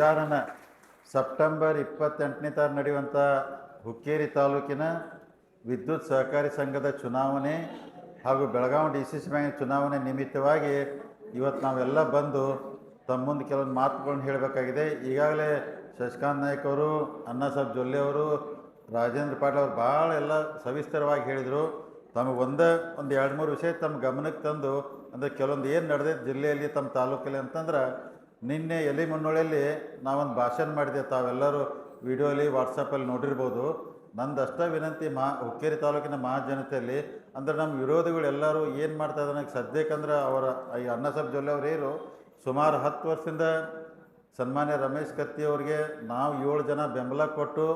ವಿಚಾರನ ಸೆಪ್ಟೆಂಬರ್ ಇಪ್ಪತ್ತೆಂಟನೇ ತಾರೀಕು ನಡೆಯುವಂಥ ಹುಕ್ಕೇರಿ ತಾಲೂಕಿನ ವಿದ್ಯುತ್ ಸಹಕಾರಿ ಸಂಘದ ಚುನಾವಣೆ ಹಾಗೂ Belagavi D C C bank ಚುನಾವಣೆ ನಿಮಿತ್ತವಾಗಿ ಇವತ್ತು ನಾವೆಲ್ಲ ಬಂದು ತಮ್ಮ ಮುಂದೆ ಕೆಲವೊಂದು ಮಾತುಗಳನ್ನ ಹೇಳಬೇಕಾಗಿದೆ. ಈಗಾಗಲೇ ಶಶಿಕಾಂತ್ ನಾಯ್ಕ್ ಅವರು, ಅಣ್ಣಾ ಸಾಹೇಬ್ ಜೊಲ್ಲೆ ಅವರು, ರಾಜೇಂದ್ರ ಪಾಟೀಲ್ ಅವರು ಭಾಳ ಎಲ್ಲ ಸವಿಸ್ತರವಾಗಿ ಹೇಳಿದರು. ತಮಗೆ ಒಂದೇ ಒಂದು ಎರಡು ಮೂರು ವಿಷಯ ತಮ್ಮ ಗಮನಕ್ಕೆ ತಂದು, ಅಂದರೆ ಕೆಲವೊಂದು ಏನು ನಡೆದೈತೆ ಜಿಲ್ಲೆಯಲ್ಲಿ, ತಮ್ಮ ತಾಲೂಕಲ್ಲಿ ಅಂತಂದ್ರೆ ನಿನ್ನೆ ಎಲಿ ಮುನ್ನೋಳಿಯಲ್ಲಿ ನಾವೊಂದು ಭಾಷಣ ಮಾಡಿದೆ ತಾವೆಲ್ಲರೂ ವಿಡಿಯೋಲಿ, ವಾಟ್ಸಪ್ಪಲ್ಲಿ ನೋಡಿರ್ಬೋದು. ನಂದು ಅಷ್ಟೇ ವಿನಂತಿ ಮಹಾ ಹುಕ್ಕೇರಿ ತಾಲೂಕಿನ ಮಹಾಜನತೆಯಲ್ಲಿ, ಅಂದ್ರೆ ನಮ್ಮ ವಿರೋಧಿಗಳು ಎಲ್ಲರೂ ಏನು ಮಾಡ್ತಾ ಇದ್ದಾರೆ ಸದ್ಯಕ್ಕಂದ್ರೆ ಅವರ ಈ ಅಣ್ಣಸಬ್ ಜೊಲ್ಲೆ ಅವರು ಸುಮಾರು ಹತ್ತು ವರ್ಷದಿಂದ ಸನ್ಮಾನ್ಯ ರಮೇಶ್ ಕತ್ತಿ ಅವ್ರಿಗೆ ನಾವು ಏಳು ಜನ ಬೆಂಬಲ ಕೊಟ್ಟು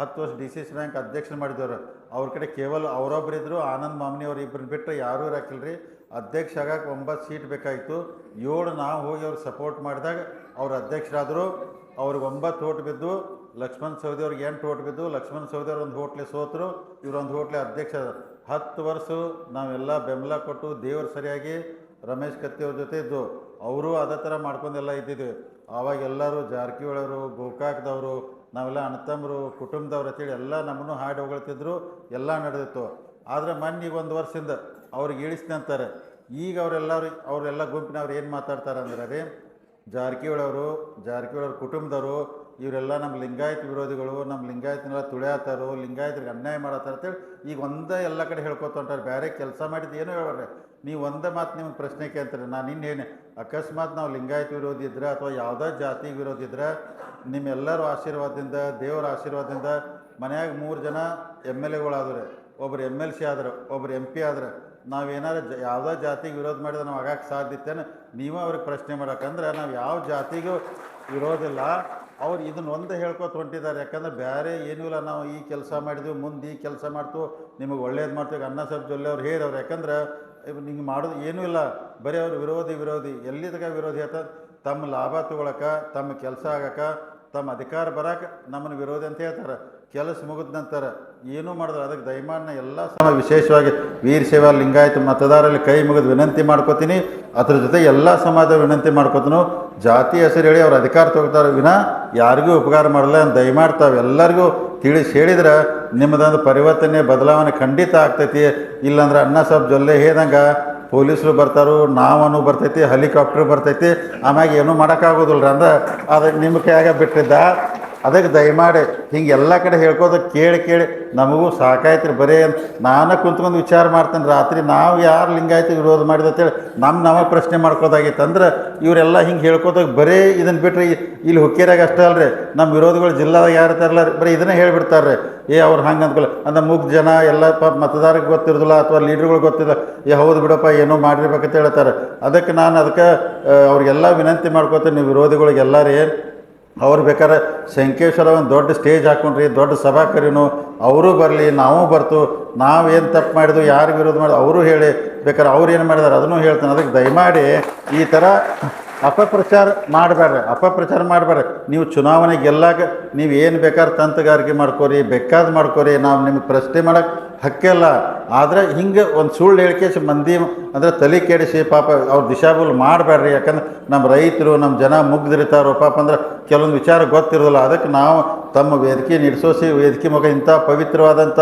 ಹತ್ತು ವರ್ಷ ಡಿ ಸಿ ಸಿ ಬ್ಯಾಂಕ್ ಅಧ್ಯಕ್ಷರು ಮಾಡಿದವರು. ಅವ್ರ ಕಡೆ ಕೇವಲ ಅವರೊಬ್ಬರಿದ್ದರು ಆನಂದ್ ಮಾಮನಿ ಅವ್ರು ಇಬ್ಬರನ್ನ ಬಿಟ್ಟರೆ ಯಾರೂ ಇರಾಕಿಲ್ಲ ರೀ ಅಧ್ಯಕ್ಷ ಆಗಕ್ಕೆ ಒಂಬತ್ತು ಸೀಟ್ ಬೇಕಾಗಿತ್ತು ಏಳು ನಾವು ಹೋಗಿ ಅವ್ರಿಗೆ ಸಪೋರ್ಟ್ ಮಾಡಿದಾಗ ಅವ್ರು ಅಧ್ಯಕ್ಷರಾದರು. ಅವ್ರಿಗೆ ಒಂಬತ್ತು ಓಟ್ ಬಿದ್ದು ಲಕ್ಷ್ಮಣ್ ಸವದಿ ಅವ್ರಿಗೆ ಎಂಟು ಓಟ್ ಬಿದ್ದು ಲಕ್ಷ್ಮಣ್ ಸವದಿ ಅವ್ರು ಒಂದು ಹೋಟ್ಲೆ ಸೋತರು. ಇವರೊಂದು ಹೋಟ್ಲೆ ಅಧ್ಯಕ್ಷ. ಹತ್ತು ವರ್ಷ ನಾವೆಲ್ಲ ಬೆಂಬಲ ಕೊಟ್ಟು ದೇವರು ಸರಿಯಾಗಿ ರಮೇಶ್ ಕತ್ತಿ ಅವ್ರ ಜೊತೆ ಇದ್ದು. ಅವರು ಅದೇ ಥರ ಮಾಡ್ಕೊಂಡೆಲ್ಲ ಇದ್ದಿದ್ವಿ ಆವಾಗ ಎಲ್ಲರೂ ಗೋಕಾಕದವರು ಗೋಕಾಕ್ದವರು ನಾವೆಲ್ಲ ಅಣ್ಣತಮ್ಮರು, ಕುಟುಂಬದವ್ರು ಅಂತೇಳಿ ಎಲ್ಲ ನಮ್ಮನ್ನು ಹಾಡು ಹೊಗಳ್ತಿದ್ರು. ಎಲ್ಲ ನಡೆದಿತ್ತು. ಆದರೆ ಮೊನ್ನೆ ಒಂದು ವರ್ಷದಿಂದ ಅವ್ರಿಗೆ ಇಳಿಸ್ತೀನಿ ಅಂತಾರೆ. ಈಗ ಅವರೆಲ್ಲರೂ, ಅವರೆಲ್ಲ ಗುಂಪಿನವ್ರು ಏನು ಮಾತಾಡ್ತಾರೆ ಅಂದ್ರೆ ರೀ ಜಾರಕಿಹೊಳಿ ಅವರು ಕುಟುಂಬದವರು, ಇವರೆಲ್ಲ ನಮ್ಮ ಲಿಂಗಾಯತ ವಿರೋಧಿಗಳು, ನಮ್ಮ ಲಿಂಗಾಯತನೆಲ್ಲ ತುಳಿಯಾತಾರು, ಲಿಂಗಾಯತರಿಗೆ ಅನ್ಯಾಯ ಮಾಡತ್ತಾರ ಅಂತೇಳಿ ಈಗ ಒಂದೇ ಎಲ್ಲ ಕಡೆ ಹೇಳ್ಕೊತ ಹೊಂಟಾರೆ. ಬೇರೆ ಕೆಲಸ ಮಾಡಿದ್ದು ಏನೂ ಹೇಳ್ಬಾರ್ರಿ ನೀವು ಒಂದೇ ಮಾತು ನಿಮ್ಗೆ ಪ್ರಶ್ನೆ ಕೇಳ್ತಾರೆ ನಾನು ಇನ್ನೇನು ಅಕಸ್ಮಾತ್ ನಾವು ಲಿಂಗಾಯತ ವಿರೋಧಿ ಇದ್ರೆ ಅಥವಾ ಯಾವುದೇ ಜಾತಿ ವಿರೋಧಿ ಇದ್ರೆ ನಿಮ್ಮೆಲ್ಲರ ಆಶೀರ್ವಾದದಿಂದ, ದೇವರ ಆಶೀರ್ವಾದದಿಂದ ಮನೆಯಾಗ ಮೂರು ಜನ ಎಂ ಎಲ್ ಎಗಳಾದ್ರೆ ಒಬ್ರು ಎಂ ಎಲ್ ಸಿ ಆದ್ರೆ ಒಬ್ಬರು ಎಂ ಪಿ ಆದ್ರೆ ನಾವೇನಾರು ಜ, ಯಾವುದೋ ಜಾತಿಗೆ ವಿರೋಧ ಮಾಡಿದ್ರೆ ನಾವು ಆಗಕ್ಕೆ ಸಾಧ್ಯತೆನ ನೀವೇ ಅವ್ರಿಗೆ ಪ್ರಶ್ನೆ ಮಾಡಕ್ಕಂದ್ರೆ ನಾವು ಯಾವ ಜಾತಿಗೂ ಇರೋದಿಲ್ಲ ಅವ್ರು ಇದನ್ನ ಒಂದು ಹೇಳ್ಕೊತ ಹೊಂಟಿದ್ದಾರೆ. ಯಾಕಂದ್ರೆ ಬೇರೆ ಏನೂ ಇಲ್ಲ. ನಾವು ಈ ಕೆಲಸ ಮಾಡಿದ್ವಿ, ಮುಂದೆ ಈ ಕೆಲಸ ಮಾಡ್ತು, ನಿಮಗೆ ಒಳ್ಳೇದು ಮಾಡ್ತೀವಿ, ಅನ್ನ ಸಾಹೇಬ್ ಜೊಲ್ಲೆ ಅವ್ರು ಹೇಳಿದವ್ರು. ಯಾಕಂದ್ರೆ ಹಿಂಗೆ ಮಾಡೋದು ಏನೂ ಇಲ್ಲ. ಬರೀ ಅವ್ರು ವಿರೋಧಿ ವಿರೋಧಿ. ಎಲ್ಲಿದ್ದಾಗ ತನಕ ವಿರೋಧಿ ಆತ? ತಮ್ಮ ಲಾಭ ತಗೊಳಕ್ಕೆ ತಮ್ಮ ಕೆಲಸ ಆಗಕ್ಕೆ ತಮ್ಮ ಅಧಿಕಾರ ಬರಕ್ಕೆ ನಮ್ಮನ್ನು ವಿರೋಧಿ ಅಂತ ಹೇಳ್ತಾರೆ. ಕೆಲಸ ಮುಗಿದ ನಂತರ ಏನೂ ಮಾಡಿದ್ರೆ. ಅದಕ್ಕೆ ದಯಮಾನ ಎಲ್ಲ ಸಮ ವಿಶೇಷವಾಗಿ ವೀರ ಸೇವಾ ಲಿಂಗಾಯತ ಮತದಾರರಲ್ಲಿ ಕೈ ಮುಗಿದು ವಿನಂತಿ ಮಾಡ್ಕೋತೀನಿ. ಅದ್ರ ಜೊತೆ ಎಲ್ಲ ಸಮಾಜ ವಿನಂತಿ ಮಾಡ್ಕೋತೀನಿ. ಜಾತಿ ಹೆಸರು ಹೇಳಿ ಅವ್ರ ಅಧಿಕಾರ ತಗೋತಾರೆ ವಿನ ಯಾರಿಗೂ ಉಪಕಾರ ಮಾಡಲ್ಲ ಅಂತ ದಯಮಾಡ್ತಾವೆ. ಎಲ್ಲರಿಗೂ ತಿಳಿಸಿ ಹೇಳಿದ್ರೆ ನಿಮ್ಮದೊಂದು ಪರಿವರ್ತನೆ, ಬದಲಾವಣೆ ಖಂಡಿತ ಆಗ್ತೈತಿ. ಇಲ್ಲಾಂದ್ರೆ ಅಣ್ಣ ಸಾಬ್ ಜೊಲ್ಲೆ ಹೇಳ್ದಂಗೆ ಪೊಲೀಸರು ಬರ್ತಾರೋ, ನಾವನು ಬರ್ತೈತಿ ಹೆಲಿಕಾಪ್ಟರ್ ಬರ್ತೈತಿ. ಆಮ್ಯಾಗ ಏನೂ ಮಾಡೋಕ್ಕಾಗೋದಿಲ್ಲ ಅಂದ್ರೆ ಅದಕ್ಕೆ ನಿಮ್ಮ ಕೈಯಾಗ ಬಿಟ್ಟಿದ್ದ. ಅದಕ್ಕೆ ದಯಮಾಡಿ ಹಿಂಗೆ ಎಲ್ಲ ಕಡೆ ಹೇಳ್ಕೋದು ಕೇಳಿ ಕೇಳಿ ನಮಗೂ ಸಾಕಾಯ್ತು ಬರೇ ನಾನು ಕುಂತ್ಕೊಂಡು ವಿಚಾರ ಮಾಡ್ತೇನೆ, ರಾತ್ರಿ ನಾವು ಯಾರು ಲಿಂಗಾಯ್ತು ವಿರೋಧ ಮಾಡಿದ ಅಂತೇಳಿ ನಮ್ಮ ನಾವೇ ಪ್ರಶ್ನೆ ಮಾಡ್ಕೋದಾಗಿತ್ತು ಅಂದ್ರೆ ಇವರೆಲ್ಲ ಹಿಂಗೆ ಹೇಳ್ಕೋದಾಗ ಬರೇ ಇದನ್ನು ಬಿಟ್ಟರೆ ಇಲ್ಲಿ ಹುಕ್ಕೇರಾಗ ಅಷ್ಟೇ ಅಲ್ರಿ. ನಮ್ಮ ವಿರೋಧಿಗಳು ಜಿಲ್ಲಾದಾಗ ಯಾರು ಇರ್ತಾರಲ್ಲ ಬರೀ ಇದನ್ನೇ ಹೇಳ್ಬಿಡ್ತಾರೆ ಏ ಅವ್ರು ಹಂಗೆ ಅಂದ್ಕೊಲ್ಲ ಅಂದ್ರೆ ಮುಗ್ಧ ಜನ ಎಲ್ಲ ಪಾಪ ಮತದಾರರಿಗೆ ಗೊತ್ತಿರೋದಿಲ್ಲ ಅಥವಾ ಲೀಡ್ರುಗಳು ಗೊತ್ತಿಲ್ಲ. ಏ ಹೌದು ಬಿಡಪ್ಪ, ಏನೋ ಮಾಡಿರ್ಬೇಕಂತ ಹೇಳ್ತಾರೆ. ಅದಕ್ಕೆ ನಾನು ಅದಕ್ಕೆ ಅವ್ರಿಗೆಲ್ಲ ವಿನಂತಿ ಮಾಡ್ಕೋತೀನಿ ರೀ ಅವ್ರು ಬೇಕಾದ್ರೆ ಶಂಕೇಶ್ವರ ಒಂದು ದೊಡ್ಡ ಸ್ಟೇಜ್ ಹಾಕೊಂಡ್ರಿ, ದೊಡ್ಡ ಸಭಾ ಕರೀನು, ಅವರು ಬರಲಿ, ನಾವು ಬರ್ತು, ನಾವೇನು ತಪ್ಪು ಮಾಡಿದ್ವು, ಯಾರು ವಿರೋಧ ಮಾಡಿದ್ವು, ಅವರು ಹೇಳಿ, ಬೇಕಾದ್ರೆ ಅವ್ರು ಏನು ಮಾಡಿದಾರೆ, ಅದನ್ನು ಹೇಳ್ತಾನೆ. ಅದಕ್ಕೆ ದಯಮಾಡಿ ಈ ಥರ ಅಪಪ್ರಚಾರ ಮಾಡಬೇಡ್ರಿ ಅಪಪ್ರಚಾರ ಮಾಡಬೇಡ್ರಿ ನೀವು ಚುನಾವಣೆ ಗೆಲ್ಲಾಕ ನೀವು ಏನು ಬೇಕಾದ್ರೆ ತಂತ್ರಗಾರಿಕೆ ಮಾಡ್ಕೋರಿ, ಬೇಕಾದ ಮಾಡ್ಕೋರಿ, ನಾವು ನಿಮಗೆ ಪ್ರಶ್ನೆ ಮಾಡೋಕ್ಕೆ ಹಕ್ಕಿಲ್ಲ ಆದರೆ ಹಿಂಗೆ ಒಂದು ಸುಳ್ಳು ಹೇಳಿಕೆ ಮಂದಿ ಅಂದರೆ ತಲೆ ಕೆಡಿಸಿ ಪಾಪ ಅವ್ರು ದಿಶಾಬುಲ್ ಮಾಡಬೇಡ್ರಿ ಯಾಕಂದ್ರೆ ನಮ್ಮ ರೈತರು ನಮ್ಮ ಜನ ಮುಗ್ದಿರ್ತಾರೋ ಪಾಪ ಅಂದ್ರೆ ಕೆಲವೊಂದು ವಿಚಾರ ಗೊತ್ತಿರೋದಿಲ್ಲ. ಅದಕ್ಕೆ ನಾವು ತಮ್ಮ ವೇದಿಕೆ ನಡೆಸೋಸಿ ವೇದಿಕೆ ಮುಖ ಇಂಥ ಪವಿತ್ರವಾದಂಥ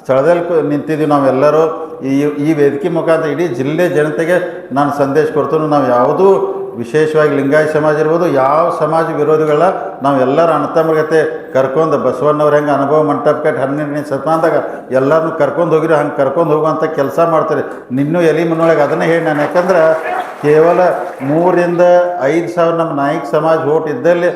ಸ್ಥಳದಲ್ಲಿ ನಿಂತಿದ್ದೀವಿ ನಾವೆಲ್ಲರೂ. ಈ ಈ ವೇದಿಕೆ ಮುಖಾಂತರ ಇಡೀ ಜಿಲ್ಲೆ ಜನತೆಗೆ ನಾನು ಸಂದೇಶ ಕೊಡ್ತೀನಿ. ನಾವು ಯಾವುದೂ ವಿಶೇಷವಾಗಿ ಲಿಂಗಾಯತ ಸಮಾಜ ಇರ್ಬೋದು, ಯಾವ ಸಮಾಜ ವಿರೋಧಿಗಳ ನಾವು ಎಲ್ಲರ ಅಣ್ಣತಮ್ಮಗತೆ ಕರ್ಕೊಂಡು ಬಸವಣ್ಣವ್ರ ಹೆಂಗೆ ಅನುಭವ ಮಂಟಪಕ್ಕೆ ಹನ್ನೆರಡನೇ ಶತಮಾನದಾಗ ಎಲ್ಲರನ್ನು ಕರ್ಕೊಂಡು ಹೋಗಿರೋ ಹಂಗೆ ಕರ್ಕೊಂಡು ಹೋಗುವಂಥ ಕೆಲಸ ಮಾಡ್ತಾರೆ. ನಿನ್ನೂ ಎಲಿ ಮನೊಳಗೆ ಅದನ್ನೇ ಹೇಳಿ ನಾನು. ಯಾಕಂದ್ರೆ ಕೇವಲ ಮೂರಿಂದ ಐದು ಸಾವಿರ ನಮ್ಮ ನಾಯಕ ಸಮಾಜ ಓಟ್ ಇದ್ದಲ್ಲಿ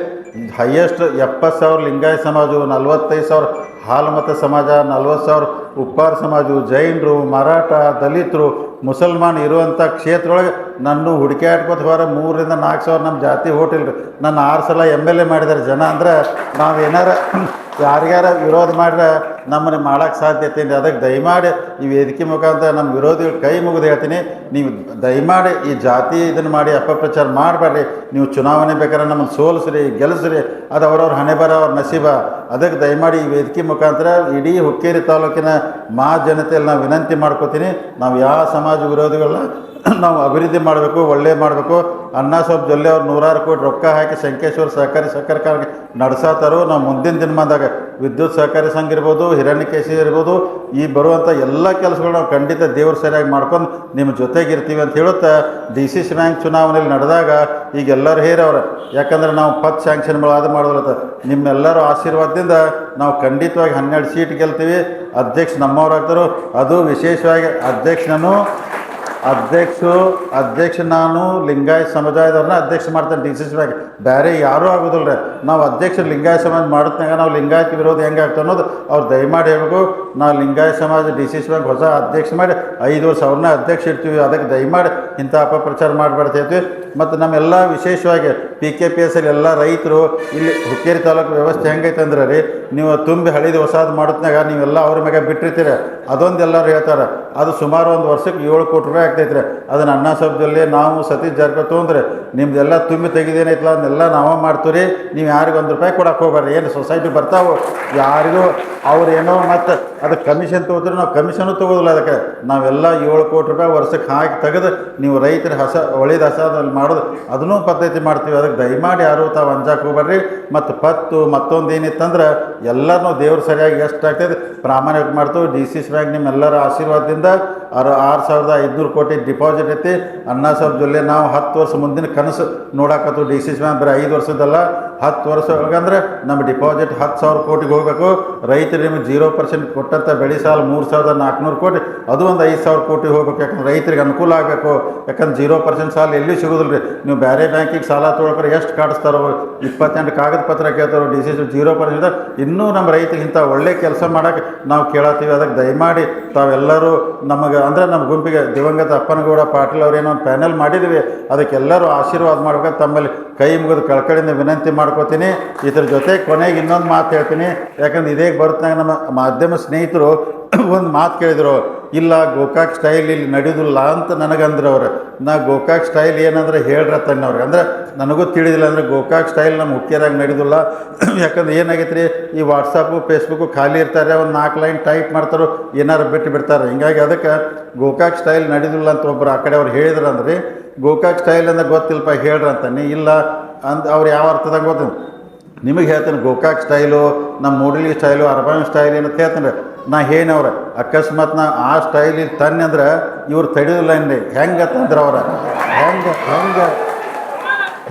ಹೈಯೆಸ್ಟ್ ಎಪ್ಪತ್ತು ಸಾವಿರ, ಲಿಂಗಾಯತ ಸಮಾಜವು ನಲ್ವತ್ತೈದು ಸಾವಿರ ಹಾಲುಮತ ಸಮಾಜ ನಲ್ವತ್ತು ಸಾವಿರ, ಉಪ್ಪಾರ ಸಮಾಜವು ಜೈನರು, ಮರಾಠ, ದಲಿತರು, ಮುಸಲ್ಮಾನ್ ಇರುವಂಥ ಕ್ಷೇತ್ರದೊಳಗೆ ನನ್ನ ಹುಡುಕಾಡ್ಕೊತ ಹೊರ ಮೂರರಿಂದ ನಾಲ್ಕು ಸಾವಿರ ನಮ್ಮ ಜಾತಿ ಹೋಟಿಲ್ರಿ. ನನ್ನ ಆರು ಸಲ ಎಂ ಎಲ್ ಎ ಮಾಡಿದ್ದಾರೆ ಜನ ಅಂದ್ರೆ ನಾವೇನಾರ ಯಾರ್ಯಾರ ವಿರೋಧ ಮಾಡಿದ್ರೆ ನಮ್ಮನ್ನು ಮಾಡೋಕ್ಕೆ ಸಾಧ್ಯತೆ ಇದೆ. ಅದಕ್ಕೆ ದಯಮಾಡಿ ಈ ವೇದಿಕೆ ಮುಖಾಂತರ ನಮ್ಮ ವಿರೋಧಿಗಳು ಕೈ ಮುಗಿದು ಹೇಳ್ತೀನಿ. ನೀವು ದಯಮಾಡಿ ಈ ಜಾತಿ ಇದನ್ನು ಮಾಡಿ ಅಪಪ್ರಚಾರ ಮಾಡಬೇಡ್ರಿ. ನೀವು ಚುನಾವಣೆ ಬೇಕಾದ್ರೆ ನಮ್ಮನ್ನು ಸೋಲಿಸ್ರಿ ಗೆಲ್ಲಿಸ್ರಿ ಅದು ಅವ್ರವ್ರ ಹಣೆ ಬರ, ಅವ್ರ ನಸೀಬ. ಅದಕ್ಕೆ ದಯಮಾಡಿ ಈ ವೇದಿಕೆ ಮುಖಾಂತರ ಇಡೀ ಹುಕ್ಕೇರಿ ತಾಲೂಕಿನ ಮಾ ಜನತೆಯಲ್ಲಿ ನಾವು ವಿನಂತಿ ಮಾಡ್ಕೋತೀನಿ. ನಾವು ಯಾವ ಸಮಾಜ ವಿರೋಧಿಗಳನ್ನ ನಾವು ಅಭಿವೃದ್ಧಿ ಮಾಡಬೇಕು, ಒಳ್ಳೆ ಮಾಡಬೇಕು. ಅನ್ನ ಸ್ವಲ್ಪ ಜೊಲ್ಲೆ ಅವ್ರು ನೂರಾರು ಕೋಟಿ ರೊಕ್ಕ ಹಾಕಿ ಶಂಕೇಶ್ವರ ಸಹಕಾರಿ ಸಹಕಾರಿ ಕಾರ್ಯ ನಡೆಸಾತಾರು, ನಾವು ಮುಂದಿನ ದಿನಮಾನದಾಗ ವಿದ್ಯುತ್ ಸಹಕಾರಿ ಸಂಘ ಇರ್ಬೋದು, ಹಿರಣ್ಯಕೇಶಿ ಇರ್ಬೋದು, ಈ ಬರುವಂಥ ಎಲ್ಲ ಕೆಲಸಗಳು ನಾವು ಖಂಡಿತ ದೇವ್ರ ಸರಿಯಾಗಿ ಮಾಡ್ಕೊಂಡು ನಿಮ್ಮ ಜೊತೆಗಿರ್ತೀವಿ ಅಂತ ಹೇಳುತ್ತಾ, ಡಿ ಸಿ ಸಿ ಬ್ಯಾಂಕ್ ಚುನಾವಣೆಯಲ್ಲಿ ನಡೆದಾಗ ಈಗ ಎಲ್ಲರೂ ಹೇರವ್ರೆ ಯಾಕಂದ್ರೆ ನಾವು ಪತ್ ಸ್ಯಾಂಕ್ಷನ್ಗಳು ಅದು ಮಾಡೋದ್ರತ್ತ ನಿಮ್ಮೆಲ್ಲರ ಆಶೀರ್ವಾದದಿಂದ ನಾವು ಖಂಡಿತವಾಗಿ ಹನ್ನೆರಡು ಸೀಟ್ ಗೆಲ್ತೀವಿ. ಅಧ್ಯಕ್ಷ ನಮ್ಮವ್ರಾಗ್ತಾರೋ ಅದು ವಿಶೇಷವಾಗಿ ಅಧ್ಯಕ್ಷನನ್ನು ಅಧ್ಯಕ್ಷರು ಅಧ್ಯಕ್ಷ ನಾನು, ಲಿಂಗಾಯತ ಸಮುದಾಯದವ್ರನ್ನ ಅಧ್ಯಕ್ಷ ಮಾಡ್ತೇನೆ ಡಿ ಸಿ ಸಿ ಬ್ಯಾಂಕ್ ಬೇರೆ ಯಾರೂ ಆಗೋದಿಲ್ಲ ರೀ ನಾವು ಅಧ್ಯಕ್ಷ ಲಿಂಗಾಯತ ಸಮಾಜ ಮಾಡಿದಾಗ ನಾವು ಲಿಂಗಾಯತ ವಿರೋಧ ಹೆಂಗೆ ಆಗ್ತದೆ ಅನ್ನೋದು ಅವ್ರು ದಯಮಾಡಿ ಹೇಳ್ಬೇಕು. ನಾವು ಲಿಂಗಾಯತ ಸಮಾಜ ಡಿ ಸಿ ಸಿ ಬ್ಯಾಂಕ್ ಹೊಸ ಅಧ್ಯಕ್ಷ ಮಾಡಿ ಐದು ವರ್ಷ ಅವ್ರನ್ನ ಅಧ್ಯಕ್ಷ ಇರ್ತೀವಿ ಅದಕ್ಕೆ ದಯಮಾಡಿ ಇಂಥ ಅಪಪ್ರಚಾರ ಮಾಡಬಾರ್ದು ಮತ್ತು ನಮ್ಮೆಲ್ಲ ವಿಶೇಷವಾಗಿ ಪಿ ಕೆ ಪಿ ಎಸ್ ಎಲ್ಲ ರೈತರು ಇಲ್ಲಿ ಹುಕ್ಕೇರಿ ತಾಲೂಕು ವ್ಯವಸ್ಥೆ ಹೆಂಗೈತೆ ಅಂದ್ರೆ ರೀ, ನೀವು ತುಂಬಿ ಹಳಿದು ಹೊಸದು ಮಾಡೋತ್ನಾಗ ನೀವೆಲ್ಲ ಅವ್ರ ಮ್ಯಾಗ ಬಿಟ್ಟಿರ್ತೀರಿ. ಅದೊಂದು ಎಲ್ಲರೂ ಹೇಳ್ತಾರೆ, ಅದು ಸುಮಾರು ಒಂದು ವರ್ಷಕ್ಕೆ ಏಳು ಕೋಟಿ ರೂಪಾಯಿ ಆಗ್ತೈತೆ ರೀ. ಅದನ್ನು ಅಣ್ಣ ಸಾಹೇಬ್ದಲ್ಲಿ ನಾವು ಸತೀಶ್ ಜಾರಕಿಹೊಳಿ ತೊಗೊಂಡ್ರೆ ನಿಮ್ದೆಲ್ಲ ತುಂಬಿ ತೆಗೆದೇನೈತಲ್ಲ ಅದನ್ನೆಲ್ಲ ನಾವೇ ಮಾಡ್ತೀವಿ ನೀವು ಯಾರಿಗೊಂದು ರೂಪಾಯಿ ಕೊಡಕ್ಕೆ ಹೋಗ್ಬಾರ್ರಿ ಏನು ಸೊಸೈಟಿ ಬರ್ತಾವೆ, ಯಾರಿಗೂ ಅವ್ರು ಏನೋ ಮತ್ತು ಅದಕ್ಕೆ ಕಮಿಷನ್ ತಗೋದ್ರೆ ನಾವು ಕಮಿಷನು ತೊಗೋದಿಲ್ಲ ಅದಕ್ಕೆ. ನಾವೆಲ್ಲ ಏಳು ಕೋಟಿ ರೂಪಾಯಿ ವರ್ಷಕ್ಕೆ ಹಾಕಿ ತೆಗೆದು, ನೀವು ರೈತರ ಹಸ, ಒಳ್ಳೇದು ಹಸದಲ್ಲಿ ಮಾಡೋದು, ಅದನ್ನೂ ಪದ್ಧತಿ ಮಾಡ್ತೀವಿ. ಅದಕ್ಕೆ ದಯಮಾಡಿ ಯಾರು ತಾವು ಅಂಜಾಕ್ ಹೋಗ್ಬರ್ರಿ. ಮತ್ತು ಪತ್ತು, ಮತ್ತೊಂದು ಏನಿತ್ತಂದ್ರೆ ಎಲ್ಲರನ್ನೂ ದೇವ್ರು ಸರಿಯಾಗಿ ಎಷ್ಟು ಆಗ್ತದೆ. ಪ್ರಾಮಾಣಿಕ ಮಾಡ್ತು ಡಿ ಸಿ ಸಿ ಬ್ಯಾಂಕ್ ನಿಮ್ಮೆಲ್ಲರ ಆಶೀರ್ವಾದದಿಂದ ಆರು ಆರು ಸಾವಿರದ ಐದುನೂರು ಕೋಟಿ ಡಿಪಾಸಿಟ್ ಐತಿ. ಅಣ್ಣ ಸಾಹೇಬ್ ಜೊಲ್ಲೆ ನಾವು ಹತ್ತು ವರ್ಷ ಮುಂದಿನ ಕನಸು ನೋಡಾಕತ್ತು ಡಿ ಸಿ ಸಿ ಬ್ಯಾಂಕ್ ಬರೀ ಐದು ವರ್ಷದಲ್ಲ, ಹತ್ತು ವರ್ಷ ಒಳಗಂದ್ರೆ ನಮ್ಮ ಡಿಪಾಸಿಟ್ ಹತ್ತು ಸಾವಿರ ಕೋಟಿಗೆ ಹೋಗಬೇಕು. ರೈತರು ನಿಮಗೆ ಜೀರೋ ಪರ್ಸೆಂಟ್ ಕೊಟ್ಟಂಥ ಬೆಳೆ ಸಾಲ ಮೂರು ಸಾವಿರದ ನಾಲ್ಕುನೂರು ಕೋಟಿ. ಅದು ಒಂದು ಐದು ಸಾವಿರ ಕೋಟಿ ಹೋಗ್ಬೇಕು. ಯಾಕಂದ್ರೆ ರೈತರಿಗೆ ಅನುಕೂಲ ಆಗಬೇಕು. ಯಾಕಂದ್ರೆ ಜೀರೋ ಪರ್ಸೆಂಟ್ ಸಾಲ ಎಲ್ಲಿ ಸಿಗೋದಿಲ್ಲ ರೀ ನೀವು ಬೇರೆ ಬ್ಯಾಂಕಿಗೆ ಸಾಲ ತೊಗೊಳ್ಕರೆ ಎಷ್ಟು ಕಾಡಿಸ್ತಾರೋ, ಇಪ್ಪತ್ತೆಂಟು ಕಾಗದ ಪತ್ರ ಕೇಳ್ತಾರೋ D C C zero percent ಇನ್ನೂ ನಮ್ಮ ರೈತರಿಗೆ ಇಂಥ ಒಳ್ಳೆ ಕೆಲಸ ಮಾಡೋಕ್ಕೆ ನಾವು ಕೇಳತ್ತೀವಿ. ಅದಕ್ಕೆ ದಯಮಾಡಿ ತಾವೆಲ್ಲರೂ ನಮಗೆ, ಅಂದರೆ ನಮ್ಮ ಗುಂಪಿಗೆ ದಿವಂಗತ ಅಪ್ಪನಗೌಡ ಪಾಟೀಲ್ ಅವರೇನೋ ಒಂದು ಪ್ಯಾನೆಲ್ ಮಾಡಿದ್ವಿ ಅದಕ್ಕೆಲ್ಲರೂ ಆಶೀರ್ವಾದ ಮಾಡ್ಬೇಕು. ತಮ್ಮಲ್ಲಿ ಕೈ ಮುಗಿದು ಕಳ್ಕಳಿಂದ ವಿನಂತಿ ಮಾಡ್ಕೋತೀನಿ. ಇದ್ರ ಜೊತೆ ಕೊನೆಗೆ ಇನ್ನೊಂದು ಮಾತು ಹೇಳ್ತೀನಿ. ಯಾಕಂದ್ರೆ ಇದೇ ಬರುತ್ತಾಗ ನಮ್ಮ ಮಾಧ್ಯಮ ಸ್ನೇಹಿತರು ಒಂದು ಮಾತು ಕೇಳಿದ್ರು, ಇಲ್ಲ, ಗೋಕಾಕ್ ಸ್ಟೈಲ್ ಇಲ್ಲಿ ನಡೆದಿಲ್ಲ ಅಂತ ನನಗಂದ್ರೆ ಅವ್ರು. ನಾ ಗೋಕಾಕ್ ಸ್ಟೈಲ್ ಏನಂದ್ರೆ ಹೇಳ್ರ ತಣ್ಣವ್ರಿಗೆ ಅಂದ್ರೆ ನನಗೂ ತಿಳಿದಿಲ್ಲ, ಅಂದ್ರೆ ಗೋಕಾಕ್ ಸ್ಟೈಲ್ ನಮ್ಮ ಮುಖ್ಯರಾಗಿ ನಡೆದಿಲ್ಲ. ಯಾಕಂದ್ರೆ ಏನಾಗೈತೆ ರೀ ಈ ವಾಟ್ಸಪ್ಪು ಫೇಸ್ಬುಕ್ಕು ಖಾಲಿ ಇರ್ತಾರೆ, ಒಂದು ನಾಲ್ಕು ಲೈನ್ ಟೈಪ್ ಮಾಡ್ತಾರೋ, ಏನಾರು ಬಿಟ್ಟು ಬಿಡ್ತಾರೆ. ಹಿಂಗಾಗಿ ಅದಕ್ಕೆ ಗೋಕಾಕ್ ಸ್ಟೈಲ್ ನಡೆಯೋದಿಲ್ಲ ಅಂತ ಒಬ್ಬರು ಆ ಕಡೆ ಅವ್ರು ಹೇಳಿದ್ರು ಅಂದ್ರೆ, ಗೋಕಾಕ್ ಸ್ಟೈಲ್ ಅಂದ್ರೆ ಗೊತ್ತಿಲ್ಲಪ್ಪ, ಹೇಳ್ರ ಅಂತಾನೆ. ಇಲ್ಲ ಅಂತ ಅವ್ರು ಯಾವ ಅರ್ಥದಾಗ ಗೊತ್ತಿಲ್ಲ. ನಿಮಗೆ ಹೇಳ್ತೇನೆ, ಗೋಕಾಕ್ ಸ್ಟೈಲು ನಮ್ಮ ಮೂಡಲಿ ಸ್ಟೈಲು ಅರ್ಬನ್ ಸ್ಟೈಲ್ ಏನಂತ ಹೇಳ್ತೇನೆ. ನಾ ಏನವ್ರ ಅಕಸ್ಮಾತ್ ನಾ ಆ ಸ್ಟೈಲಿಗೆ ತನ್ನಿ ಅಂದ್ರೆ ಇವ್ರು ತಡಿಯೋದಿಲ್ಲ ಏನ್ರಿ? ಹೆಂಗೆ ತಂದ್ರೆ ಅವ್ರ? ಹೆಂಗೆ ಹೆಂಗೆ,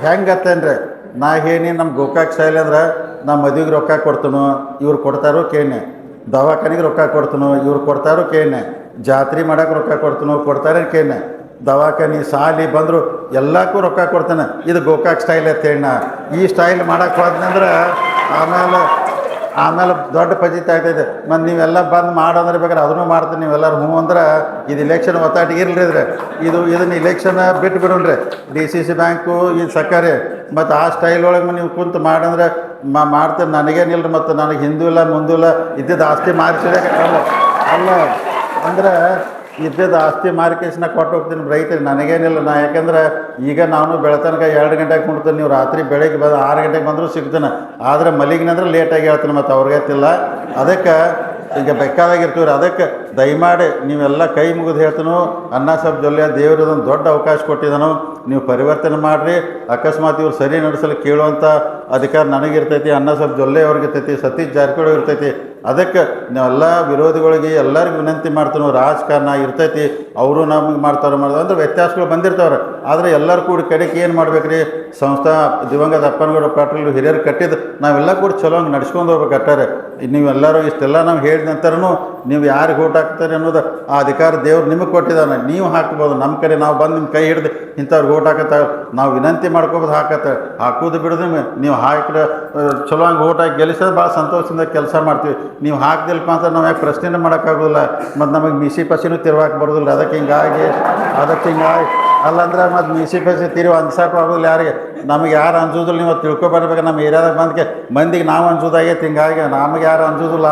ಹೆಂಗತ್ತೇನ್ರಿ? ನಾ ಏನಿ ನಮ್ಮ ಗೋಕಾಕ್ ಸ್ಟೈಲ್ ಅಂದ್ರೆ ನಾ ಮದುವೆಗೆ ರೊಕ್ಕ ಕೊಡ್ತನು, ಇವ್ರು ಕೊಡ್ತಾರೋ ಕೇಣೆ ದವಾಖಾನಿಗೆ ರೊಕ್ಕ ಕೊಡ್ತನು, ಇವ್ರು ಕೊಡ್ತಾರೋ ಕೇಣೆ ಜಾತ್ರೆ ಮಾಡೋಕೆ ರೊಕ್ಕ ಕೊಡ್ತನು ಕೊಡ್ತಾರೆ ಕೇಣೆ ದವಾಖಾನಿ, ಸಾಲಿ ಬಂದರು ಎಲ್ಲಕ್ಕೂ ರೊಕ್ಕ ಕೊಡ್ತಾನೆ. ಇದು ಗೋಕಾಕ್ ಸ್ಟೈಲ್ ಅತ್ತೇಣ್ಣ ಈ ಸ್ಟೈಲ್ ಮಾಡೋಕೆ ಹೋದ್ನಂದ್ರೆ ಆಮೇಲೆ ಆಮೇಲೆ ದೊಡ್ಡ ಪಜಿತ ಆಗ್ತೈತೆ. ಮತ್ತು ನೀವೆಲ್ಲ ಬಂದು ಮಾಡೋದ್ರೆ ಬೇಕಾದ್ರೆ ಅದನ್ನು ಮಾಡ್ತೀನಿ ನೀವೆಲ್ಲರೂ ಹ್ಞೂ ಅಂದ್ರೆ, ಇದು ಇಲೆಕ್ಷನ್ ಒತ್ತಾಟಿಗೆ ಇರಲಿ ಇದ್ರೆ. ಇದು ಇದನ್ನು ಇಲೆಕ್ಷನ್ ಬಿಟ್ಟು ಬಿಡೋಣ್ರಿ. ಡಿ ಸಿ ಸಿ ಬ್ಯಾಂಕು ಇದು ಸರ್ಕಾರಿ, ಮತ್ತು ಆ ಸ್ಟೈಲ್ ಒಳಗೆ ನೀವು ಕುಂತು ಮಾಡಂದ್ರೆ ಮಾಡ್ತೇನೆ. ನನಗೇನಿಲ್ಲ ಮತ್ತು ನನಗೆ ಹಿಂದೂ ಇಲ್ಲ, ಮುಂದೂ ಇಲ್ಲ ಇದ್ದಿದ್ದು ಆಸ್ತಿ ಅಲ್ಲ ಅಲ್ಲ, ಅಂದ್ರೆ ಇದ್ದಿದ್ದು ಆಸ್ತಿ ಮಾರ್ಕೇಶನ ಕೊಟ್ಟು ಹೋಗ್ತೀನಿ ರೈತರಿಗೆ. ನನಗೇನಿಲ್ಲ ನಾ, ಯಾಕಂದ್ರೆ ಈಗ ನಾನು ಬೆಳತನಕ ಎರಡು ಗಂಟೆಗೆ ಕುಣ್ತೀನಿ ನೀವು ರಾತ್ರಿ ಬೆಳಗ್ಗೆ ಬಂದು ಆರು ಗಂಟೆಗೆ ಬಂದರೂ ಸಿಗ್ತಾನೆ. ಆದರೆ ಮಲಿಗೆನಂದ್ರೆ ಲೇಟಾಗಿ ಹೇಳ್ತೀನಿ ಮತ್ತು ಅವ್ರಿಗೆ ಅದಕ್ಕೆ ಈಗ ಬೇಕಾದಾಗಿರ್ತೀವಿ ರೀ ಅದಕ್ಕೆ ದಯಮಾಡಿ ನೀವೆಲ್ಲ ಕೈ ಮುಗಿದು ಹೇಳ್ತನೋ, ಅನ್ನ ಸಾಹೇಬ್ ಜೊಲ್ಲೆ ದೇವರು ಒಂದು ದೊಡ್ಡ ಅವಕಾಶ ಕೊಟ್ಟಿದ್ದಾನು ನೀವು ಪರಿವರ್ತನೆ ಮಾಡಿರಿ, ಅಕಸ್ಮಾತ್ ಇವ್ರು ಸರಿ ನಡೆಸಲು ಕೇಳುವಂಥ ಅಧಿಕಾರ ನನಗಿರ್ತೈತಿ, ಅನ್ನ ಸಾಹೇಬ್ ಜೊಲ್ಲೆ ಅವ್ರಿಗೆ ಇರ್ತೈತಿ ಸತೀಶ್ ಜಾರಕಿಹೊಳಿ ಇರ್ತೈತಿ ಅದಕ್ಕೆ ನಾವೆಲ್ಲ ವಿರೋಧಿಗಳಿಗೆ ಎಲ್ಲರಿಗೂ ವಿನಂತಿ ಮಾಡ್ತೀನಿ, ರಾಜಕಾರಣ ಇರ್ತೈತಿ ಅವರು ನಮಗೆ ಮಾಡ್ತಾರೆ ಮಾಡ್ತಾರೆ ಅಂದ್ರೆ ವ್ಯತ್ಯಾಸಗಳು ಬಂದಿರ್ತಾವ್ರೆ. ಆದರೆ ಎಲ್ಲರೂ ಕೂಡ ಕಡೆಗೆ ಏನು ಮಾಡ್ಬೇಕ್ರಿ? ಸಂಸ್ಥಾ ದಿವಂಗತ ಅಪ್ಪನಗೌಡ ಪಾಟೀಲ್ ಹಿರಿಯರು ಕಟ್ಟಿದ್ದು, ನಾವೆಲ್ಲ ಕೂಡ ಚಲೋ ಹಂಗೆ ನಡ್ಸ್ಕೊಂಡು ಹೋಗ್ಬೇಕು ಅಟ್ಟಾರೆ. ನೀವೆಲ್ಲರೂ ಇಷ್ಟೆಲ್ಲ ನಾವು ಹೇಳಿದ ನಂತರನೂ ನೀವು ಯಾರಿಗೆ ಓಟ್ ಹಾಕ್ತಾರೆ ಅನ್ನೋದು ಆ ಅಧಿಕಾರ ದೇವ್ರು ನಿಮಗೆ ಕೊಟ್ಟಿದ್ದಾನೆ. ನೀವು ಹಾಕ್ಬೋದು. ನಮ್ಮ ಕಡೆ ನಾವು ಬಂದು ನಿಮ್ಮ ಕೈ ಹಿಡ್ದು ಇಂಥವ್ರಿಗೆ ಓಟ್ ಹಾಕತ್ತ ನಾವು ವಿನಂತಿ ಮಾಡ್ಕೋಬೋದು ಹಾಕತ್ತೆ ಹಾಕೋದು ಬಿಡೋದು ನೀವು ಹಾಕಿದ್ರೆ ಚಲೋ ಹಂಗೆ ಓಟ್ ಹಾಕಿ ಗೆಲ್ಲಿಸೋದು ಭಾಳ ಸಂತೋಷದಿಂದ ಕೆಲಸ ಮಾಡ್ತೀವಿ. ನೀವು ಹಾಕ್ದಿಲ್ಪ ಅಂತ ನಾವು ಯಾಕೆ ಪ್ರಶ್ನೆ ಮಾಡೋಕ್ಕಾಗೋದಿಲ್ಲ. ಮತ್ತು ನಮಗೆ ಮಿಸಿ ಪಸಿನೂ ತಿರ್ವಾಕ್ ಬರೋದಿಲ್ಲ. ಅದಕ್ಕೆ ಹಿಂಗಾಗಿ ಅದಕ್ಕೆ ಹಿಂಗಾಗಿ ಅಲ್ಲಂದ್ರೆ ಮತ್ತು ಮಿಸಿ ತೀರಿ ತಿರುವು ಅನ್ಸಕ್ಕೆ ಆಗೋದಿಲ್ಲ ಯಾರಿಗೆ? ನಮಗೆ ಯಾರು ಅನ್ಸೋದಿಲ್ಲ, ನೀವು ತಿಳ್ಕೊಬರ್ಬೇಕು. ನಮ್ಮ ಏರಿಯಾದಾಗ ಬಂದಕ್ಕೆ ಮಂದಿಗೆ ನಾವು ಅನ್ಸೋದಾಗೈತೆ ಹಿಂಗಾಗಿ ನಮಗೆ ಯಾರು ಅನ್ಸೋದಿಲ್ಲ.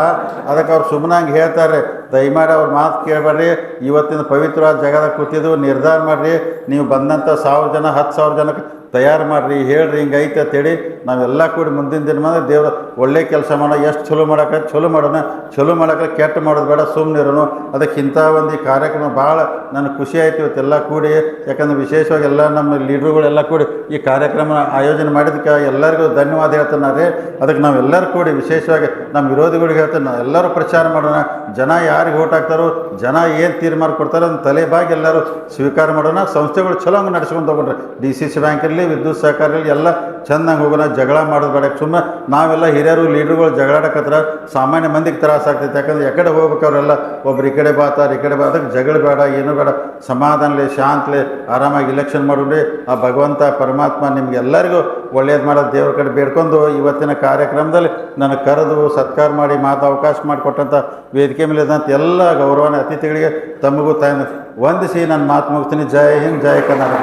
ಅದಕ್ಕೆ ಅವ್ರು ಸುಮ್ಮನೆ ಹಂಗೆ ಹೇಳ್ತಾರೆ. ದಯಮಾಡಿ ಅವ್ರ ಮಾತು ಕೇಳಬೇಡ್ರಿ. ಇವತ್ತಿನ ಪವಿತ್ರ ಜಗದ ಕೂತಿದ್ದು ನಿರ್ಧಾರ ಮಾಡಿರಿ. ನೀವು ಬಂದಂಥ ಸಾವಿರ ಜನ, ಹತ್ತು ಸಾವಿರ ಜನಕ್ಕೆ ತಯಾರು ಮಾಡಿರಿ. ಹೇಳ್ರಿ ಹಿಂಗೈತೆ ಅಂತೇಳಿ ನಾವೆಲ್ಲ ಕೂಡಿ ಮುಂದಿನ ದಿನಮಾನ ದೇವ್ರ ಒಳ್ಳೆ ಕೆಲಸ ಮಾಡೋ ಎಷ್ಟು ಚಲೋ ಮಾಡೋಕೆ ಚಲೋ ಮಾಡೋಣ ಚಲೋ ಮಾಡೋಕೆ ಕೆಟ್ಟ ಮಾಡೋದು ಬೇಡ ಸುಮ್ಮನೆ ಇರೋನು. ಅದಕ್ಕೆ ಇಂಥ ಒಂದು ಈ ಕಾರ್ಯಕ್ರಮ ಭಾಳ ನನಗೆ ಖುಷಿ ಆಯ್ತು ಇವತ್ತೆಲ್ಲ ಕೂಡಿ. ಯಾಕಂದ್ರೆ ವಿಶೇಷವಾಗಿ ಎಲ್ಲ ನಮ್ಮ ಲೀಡ್ರುಗಳೆಲ್ಲ ಕೂಡಿ ಈ ಕಾರ್ಯಕ್ರಮ ಆಯೋಜನೆ ಮಾಡಿದ್ದಕ್ಕೆ ಎಲ್ಲರಿಗೂ ಧನ್ಯವಾದ ಹೇಳ್ತಾನೆ ರೀ ಅದಕ್ಕೆ ನಾವೆಲ್ಲರೂ ಕೂಡಿ ವಿಶೇಷವಾಗಿ ನಮ್ಮ ವಿರೋಧಿಗಳಿಗೆ ಹೇಳ್ತೇನೆ, ನಾವು ಎಲ್ಲರೂ ಪ್ರಚಾರ ಮಾಡೋಣ. ಜನ ಯಾರಿಗೆ ಓಟ್ ಹಾಕ್ತಾರೋ, ಜನ ಏನು ತೀರ್ಮಾನ ಕೊಡ್ತಾರೋ ಅದನ್ನ ತಲೆಬಾಗಿ ಎಲ್ಲರೂ ಸ್ವೀಕಾರ ಮಾಡೋಣ. ಸಂಸ್ಥೆಗಳು ಚಲೋ ಹಂಗೆ ನಡೆಸ್ಕೊಂಡು ತೊಗೊಂಡ್ರೆ ಡಿ ಸಿ ಸಿ ಬ್ಯಾಂಕ್ ವಿದ್ಯುತ್ ಸಹಕಾರ ಇರಲಿ, ಎಲ್ಲ ಚೆಂದಂಗೆ ಹೋಗೋಣ. ಜಗಳ ಮಾಡೋದು ಬೇಡ. ಸುಮ್ಮನೆ ನಾವೆಲ್ಲ ಹಿರಿಯರು, ಲೀಡ್ರುಗಳು ಜಗಳಾಡಕತ್ರ ಸಾಮಾನ್ಯ ಮಂದಿಗೆ ತ್ರಾಸ ಆಗ್ತೈತೆ. ಯಾಕಂದ್ರೆ ಎಕಡೆ ಹೋಗ್ಬೇಕವರೆಲ್ಲ ಒಬ್ರು ಈ ಕಡೆ ಬಾತಾರ ಈ ಕಡೆ ಬಾ ಜಗಳ ಬೇಡ, ಏನು ಬೇಡ. ಸಮಾಧಾನಲೆ, ಶಾಂತಲೆ, ಆರಾಮಾಗಿ ಇಲೆಕ್ಷನ್ ಮಾಡೋಣ್ರಿ. ಆ ಭಗವಂತ, ಪರಮಾತ್ಮ ನಿಮಗೆಲ್ಲರಿಗೂ ಒಳ್ಳೇದು ಮಾಡೋದು ದೇವ್ರ ಕಡೆ ಬೇಡ್ಕೊಂಡು ಇವತ್ತಿನ ಕಾರ್ಯಕ್ರಮದಲ್ಲಿ ನನಗೆ ಕರೆದು ಸತ್ಕಾರ ಮಾಡಿ ಮಾತು ಅವಕಾಶ ಮಾಡಿಕೊಟ್ಟಂಥ ವೇದಿಕೆ ಮೇಲೆ ಇದ್ದಂಥ ಎಲ್ಲ ಗೌರವನ ಅತಿಥಿಗಳಿಗೆ ತಮಗೂ ತಾಯಿ ವಂದಿಸಿ ನಾನು ಮಾತು ಮುಗಿಸ್ತೀನಿ. ಜೈ ಹಿಂದ್, ಜೈ ಕನ್ನಡ